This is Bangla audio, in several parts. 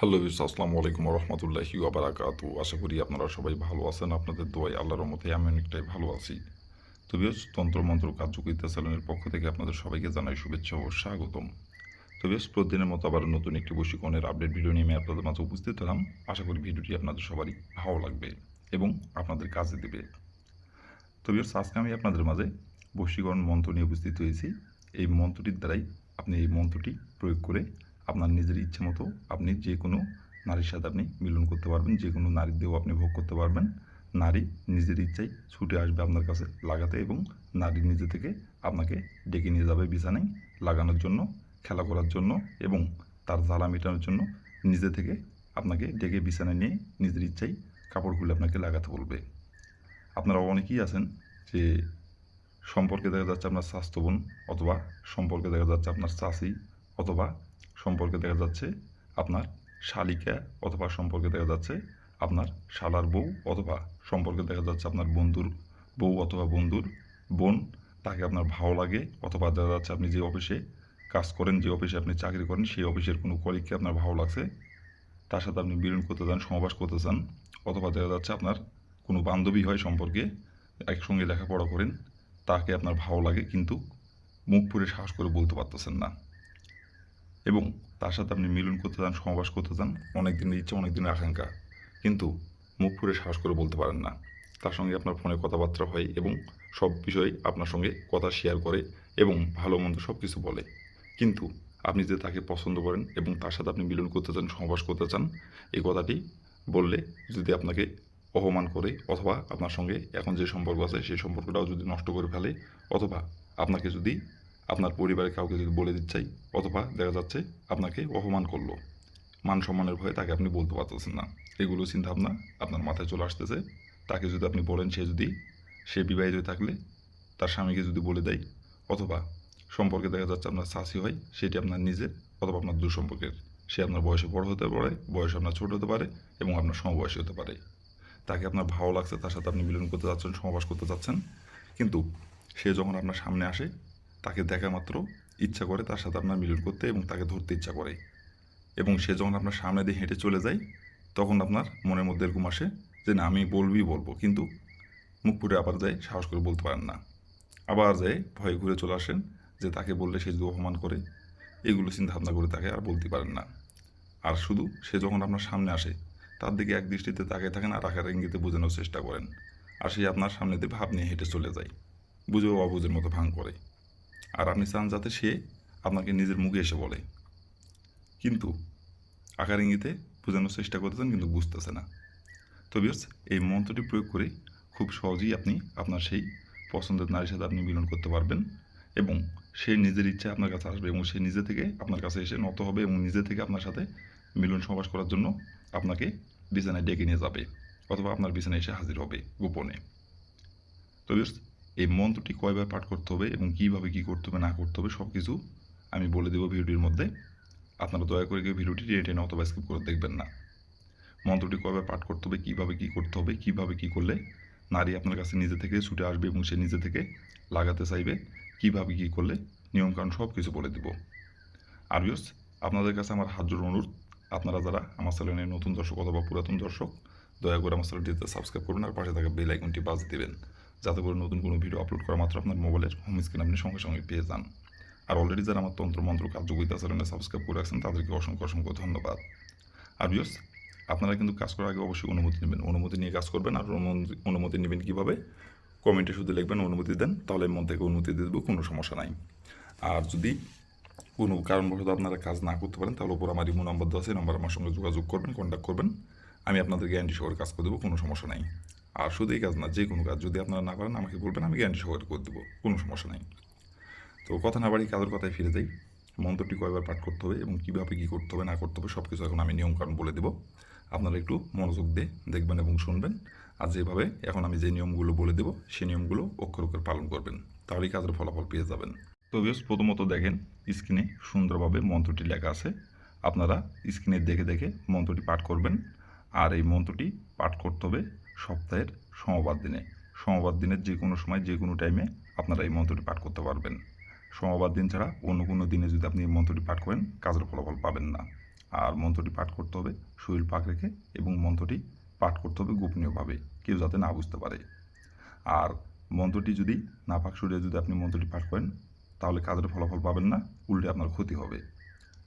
হ্যালো বিস আসসালামু আলাইকুম রহমতুল্লাহি ওবারাকাতু আশা করি আপনারা সবাই ভালো আছেন। আপনাদের দোয়াই আল্লাহর মতে আমি অনেকটাই ভালো আছি। তবে তন্ত্রমন্ত্র কার্যকরিতা স্যালনের পক্ষ থেকে আপনাদের সবাইকে জানাই শুভেচ্ছা ও স্বাগতম। তবে প্রতিদিনের মতো আবার নতুন একটি বশীকরণের আপডেট ভিডিও নিয়ে আমি আপনাদের মাঝে উপস্থিত হলাম। আশা করি ভিডিওটি আপনাদের সবারই ভালো লাগবে এবং আপনাদের কাজে দেবে। তবে আজকে আমি আপনাদের মাঝে বশীকরণ মন্ত্র নিয়ে উপস্থিত হয়েছি। এই মন্ত্রটির দ্বারাই আপনি এই মন্ত্রটি প্রয়োগ করে আপনার নিজের ইচ্ছে মতো আপনি যে কোনো নারীর সাথে আপনি মিলন করতে পারবেন, যে কোনো নারীর দেহ আপনি ভোগ করতে পারবেন। নারী নিজের ইচ্ছায় ছুটে আসবে আপনার কাছে লাগাতে এবং নারী নিজে থেকে আপনাকে ডেকে নিয়ে যাবে বিছানায় লাগানোর জন্য, খেলা করার জন্য এবং তার জ্বালা মেটানোর জন্য নিজে থেকে আপনাকে ডেকে বিছানায় নিয়ে নিজের ইচ্ছায় কাপড় খুলে আপনাকে লাগাতে বলবে। আপনারা অনেকেই আছেন যে সম্পর্কে দেখা যাচ্ছে আপনার স্বাস্থ্য বোন অথবা সম্পর্কে দেখা যাচ্ছে আপনার চাষি অথবা সম্পর্কে দেখা যাচ্ছে আপনার শালিকা অথবা সম্পর্কে দেখা যাচ্ছে আপনার শালার বউ অথবা সম্পর্কে দেখা যাচ্ছে আপনার বন্ধুর বউ অথবা বন্ধুর বোন। তাকে আপনার ভালো লাগে অথবা দেখা যাচ্ছে আপনি যে অফিসে কাজ করেন, যে অফিসে আপনি চাকরি করেন, সেই অফিসের কোনো কলিগকে আপনার ভালো লাগছে। তার সাথে আপনি বিলীন করতে চান সমাবাস করতে চান অথবা দেখা যাচ্ছে আপনার কোনো বান্ধবী হয় সম্পর্কে, একসঙ্গে লেখাপড়া করেন, তাকে আপনার ভালো লাগে কিন্তু মুখ পুরে সাহস করে বলতে পারতেছেন না। এবং তার সাথে আপনি মিলন করতে চান সমাবাস করতে চান অনেক দিনের ইচ্ছা অনেক দিনের আকাঙ্ক্ষা। কিন্তু মুখ পুরে সাহস করে বলতে পারেন না। তার সঙ্গে আপনার ফোনে কথাবার্তা হয় এবং সব বিষয়ে আপনার সঙ্গে কথা শেয়ার করে এবং ভালো মন্দ সব কিছু বলে। কিন্তু আপনি যে তাকে পছন্দ করেন এবং তার সাথে আপনি মিলন করতে চান সমাবাস করতে চান, এই কথাটি বললে যদি আপনাকে অপমান করে অথবা আপনার সঙ্গে এখন যে সম্পর্ক আছে, সেই সম্পর্কটাও যদি নষ্ট করে ফেলে, অথবা আপনাকে যদি আপনার পরিবারের কাউকে যদি বলে দিচ্ছাই অথবা দেখা যাচ্ছে আপনাকে অপমান করল, মান সম্মানের ভয়ে তাকে আপনি বলতে পারতেছেন না। এগুলো চিন্তা ভাবনা আপনার মাথায় চলে আসতেছে। তাকে যদি আপনি বলেন, সে যদি, সে বিবাহিত হয়ে থাকলে তার স্বামীকে যদি বলে দেয়, অথবা সম্পর্কে দেখা যাচ্ছে আপনার শাসি হয়, সেটি আপনার নিজের অথবা আপনার দূর সম্পর্কের। সে আপনার বয়সে বড় হতে পারে, বয়সে আপনার ছোট হতে পারে এবং আপনার সমবয়সী হতে পারে। তাকে আপনার ভালো লাগছে, তার সাথে আপনি মিলন করতে যাচ্ছেন সমাবাস করতে যাচ্ছেন। কিন্তু সে যখন আপনার সামনে আসে তাকে দেখা মাত্র ইচ্ছা করে তার সাথে আপনার মিলন করতে এবং তাকে ধরতে ইচ্ছা করে। এবং সে যখন আপনার সামনে দিয়ে হেঁটে চলে যায়, তখন আপনার মনের মধ্যে এরকম আসে যে, না, আমি বলবি, বলব। কিন্তু মুখ ফুটে আবার যায়, সাহস করে বলতে পারেন না। আবার যায়, ভয়ে ঘুরে চলে আসেন যে, তাকে বললে সে যদি অপমান করে? এগুলো চিন্তা ভাবনা করে তাকে আর বলতে পারেন না। আর শুধু সে যখন আপনার সামনে আসে, তার দিকে এক দৃষ্টিতে তাকিয়ে থাকেন আর আকার ইঙ্গিতে বোঝানোর চেষ্টা করেন। আর সে আপনার সামনে দিয়ে ভাব নিয়ে হেঁটে চলে যায়। বুঝেও অবুঝের মতো ভাঙ করে। আর আপনি চান যাতে সে আপনাকে নিজের মুখে এসে বলে। কিন্তু আকার ইঙ্গিতে বোঝানোর চেষ্টা করতেছেন কিন্তু বুঝতেছে না। তো বিয়ার্স এই মন্ত্রটি প্রয়োগ করে খুব সহজেই আপনি আপনার সেই পছন্দের নারীর সাথে আপনি মিলন করতে পারবেন এবং সে নিজের ইচ্ছা আপনার কাছে আসবে এবং সে নিজে থেকে আপনার কাছে এসে নত হবে এবং নিজে থেকে আপনার সাথে মিলন সমাস করার জন্য আপনাকে বিছানায় ডেকে নিয়ে যাবে অথবা আপনার বিছানায় এসে হাজির হবে গোপনে। তো এই মন্ত্রটি কয়বার পাঠ করতে হবে এবং কীভাবে কী করতে হবে, না করতে হবে সব কিছু আমি বলে দেবো ভিডিওটির মধ্যে। আপনারা দয়া করে কেউ ভিডিওটি টেনে অথবা স্কিপ করে দেখবেন না। মন্ত্রটি কয়বার পাঠ করতে হবে, কীভাবে কী করতে হবে, কীভাবে কী করলে নারী আপনার কাছে নিজে থেকে ছুটে আসবে এবং সে নিজে থেকে লাগাতে চাইবে, কীভাবে কী করলে, নিয়মকানুন সব কিছু বলে দিব। আর বিয়স আপনাদের কাছে আমার হাত জোর অনুরোধ, আপনারা যারা আমার চ্যানেলের নতুন দর্শক অথবা পুরাতন দর্শক, দয়া করে আমার চ্যানেলটিতে সাবস্ক্রাইব করুন আর পাশে থাকা বেল আইকনটি বাজ দিবেন। যাতে করে নতুন কোনো ভিডিও আপলোড করা মাত্র আপনার মোবাইলের হোম স্ক্রিন আপনি সঙ্গে সঙ্গে পেয়ে যান। আর অলরেডি যারা আমার তন্ত্র মন্ত্র কার্যকরিতা চ্যানেলে সাবস্ক্রাইব করে রাখছেন, তাদেরকে অসংখ্য অসংখ্য ধন্যবাদ। আর বিয়স আপনারা কিন্তু কাজ করার আগে অবশ্যই অনুমতি নেবেন। অনুমতি নিয়ে কাজ করবেন আর অনুমতি- নেবেন কীভাবে? কমেন্টে শুধু লিখবেন, অনুমতি দেন, তাহলে মধ্যে থেকে অনুমতি দিয়ে দেবো, কোনো সমস্যা নাই। আর যদি কোনো কারণবশত আপনারা কাজ না করতে পারেন, তাহলে ওপর আমার ইমো নম্বর দেওয়া আছে নম্বর আমার সঙ্গে যোগাযোগ করবেন কন্ট্যাক্ট করবেন। আমি আপনাদের গ্যারান্টি সহকারে কাজ করে দেবো, কোনো সমস্যা নাই। আর শুধু এই কাজ না, যে কোনো কাজ যদি আপনারা না পারেন আমাকে বলবেন, আমি গ্যারান্টি সহকারে করে দেবো, কোনো সমস্যা নাই। তো কথা না বাড়ি কাজের কথায় ফিরে যাই। মন্ত্রটি কয়বার পাঠ করতে হবে এবং কীভাবে কী করতে হবে, না করতে হবে সব কিছু এখন আমি নিয়মকানুন বলে দেবো। আপনারা একটু মনোযোগ দিয়ে দেখবেন এবং শুনবেন। আর যেভাবে এখন আমি যে নিয়মগুলো বলে দেবো সেই নিয়মগুলো অক্ষর অক্ষর পালন করবেন। তাহলেই কাজের ফলাফল পেয়ে যাবেন। তো বিয়স প্রথমত দেখেন স্ক্রিনে সুন্দরভাবে মন্ত্রটি লেখা আছে। আপনারা স্ক্রিনে দেখে দেখে মন্ত্রটি পাঠ করবেন। আর এই মন্ত্রটি পাঠ করতে হবে সপ্তাহের সমবাদ দিনে। সমবাদ দিনের যে কোনো সময়, যে কোনো টাইমে আপনারা এই মন্ত্রটি পাঠ করতে পারবেন। সমবাদ দিন ছাড়া অন্য কোনো দিনে যদি আপনি এই মন্ত্রটি পাঠ করেন, কাজের ফলাফল পাবেন না। আর মন্ত্রটি পাঠ করতে হবে শরীর পাক রেখে এবং মন্ত্রটি পাঠ করতে হবে গোপনীয়ভাবে, কেউ যাতে না বুঝতে পারে। আর মন্ত্রটি যদি না পাক শরীরে যদি আপনি মন্ত্রটি পাঠ করেন, তাহলে কাজের ফলাফল পাবেন না, উল্টে আপনার ক্ষতি হবে।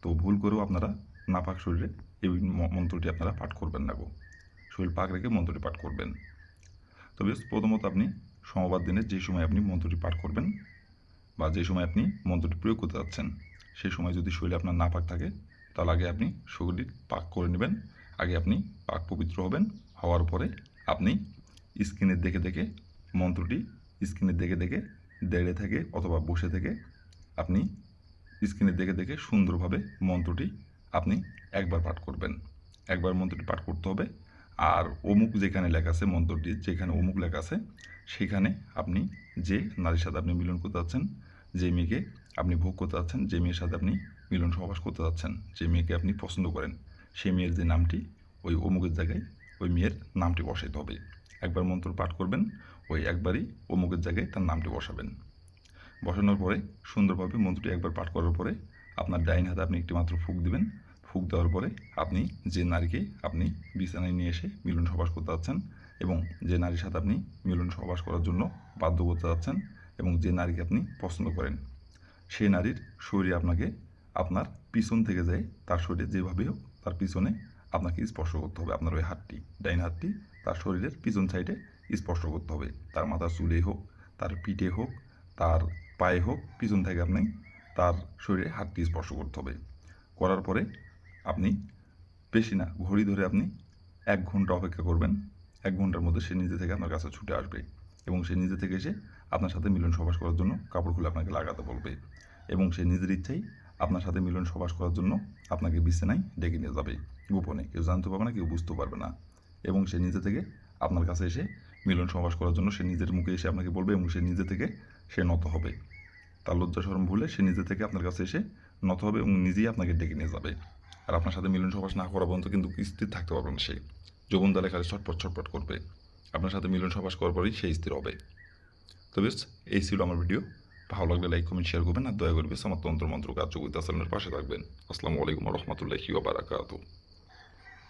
তো ভুল করেও আপনারা নাপাক শরীরে এই মন্ত্রটি আপনারা পাঠ করবেন না গো। শরীর পাক রেখে মন্ত্রটি পাঠ করবেন। তবে প্রথমত আপনি সোমবার দিনে যে সময় আপনি মন্ত্রটি পাঠ করবেন বা যে সময় আপনি মন্ত্রটি প্রয়োগ করতে যাচ্ছেন সেই সময় যদি শরীরে আপনার না পাক থাকে, তাহলে আগে আপনি শরীর পাক করে নেবেন। আগে আপনি পাক পবিত্র হবেন, হওয়ার পরে আপনি স্ক্রিনের দেখে দেখে মন্ত্রটি স্ক্রিনের দেখে দেখে দেড়ে থেকে অথবা বসে থেকে আপনি স্ক্রিনে দেখে দেখে সুন্দরভাবে মন্ত্রটি আপনি একবার পাঠ করবেন। একবার মন্ত্রটি পাঠ করতে হবে আর অমুক যেখানে লেখা আছে মন্ত্রটি, যেখানে অমুক লেখা আছে, সেখানে আপনি যে নারীর সাথে আপনি মিলন করতে যাচ্ছেন, যে মেয়েকে আপনি ভোগ করতে যাচ্ছেন, যে মেয়ের সাথে আপনি মিলন সহবাস করতে যাচ্ছেন, যে মেয়েকে আপনি পছন্দ করেন সেই মেয়ের যে নামটি, ওই অমুকের জায়গায় ওই মেয়ের নামটি বসাইতে হবে। একবার মন্ত্র পাঠ করবেন, ওই একবারই অমুকের জায়গায় তার নামটি বসাবেন। বসানোর পরে সুন্দরভাবে মন্ত্রটি একবার পাঠ করার পরে আপনার ডাইন হাতে আপনি একটি মাত্র ফুক দিবেন ফুক দেওয়ার পরে আপনি যে নারীকে আপনি বিছানায় নিয়ে এসে মিলন সহবাস করতে যাচ্ছেন এবং যে নারীর সাথে আপনি মিলন সহবাস করার জন্য বাধ্য করতে যাচ্ছেন এবং যে নারীকে আপনি পছন্দ করেন, সেই নারীর শরীরে আপনাকে আপনার পিছন থেকে যায়, তার শরীরে যেভাবে হোক তার পিছনে আপনাকে স্পর্শ করতে হবে। আপনার ওই হাতটি, ডাইন হাতটি তার শরীরের পিছন সাইডে স্পর্শ করতে হবে। তার মাথার চুলে হোক, তার পিঠে হোক, তার পায়ে হোক, পিছন থেকে আপনি তার শরীরে হাতটি স্পর্শ করতে হবে। করার পরে আপনি, বেশি না, ঘড়ি ধরে আপনি এক ঘণ্টা অপেক্ষা করবেন। এক ঘণ্টার মধ্যে সে নিজে থেকে আপনার কাছে ছুটে আসবে এবং সে নিজে থেকে এসে আপনার সাথে মিলন সবাস করার জন্য কাপড় খুলে আপনাকে লাগাতে বলবে এবং সে নিজের ইচ্ছাই আপনার সাথে মিলন সবাস করার জন্য আপনাকে বিছানায় ডেকে নিয়ে যাবে। গোপনে কেউ জানতে পারবে না, কেউ বুঝতে পারবে না এবং সে নিজে থেকে আপনার কাছে এসে মিলন সবাস করার জন্য সে নিজের মুখে এসে আপনাকে বলবে এবং সে নিজে থেকে সে নত হবে। তার লজ্জা শরম ভুলে সে নিজে থেকে আপনার কাছে এসে নত হবে এবং নিজেই আপনাকে ডেকে নিয়ে যাবে। আর আপনার সাথে মিলন সহবাস না করা পর্যন্ত কিন্তু স্থির থাকতে পারবে না সে। যৌবন দলে খালি ছটপট ছটপট করবে। আপনার সাথে মিলন সহবাস করার পরেই সে স্থির হবে। তো বেশ, এই ছিল আমার ভিডিও। ভালো লাগলে লাইক, কমেন্ট শেয়ার করবেন আর দয়া করবে আমার তন্ত্র মন্ত্র কার্যকরিতা আচরণের পাশে থাকবেন। আসসালামু আলাইকুম রহমতুল্লাহি বারাকাতু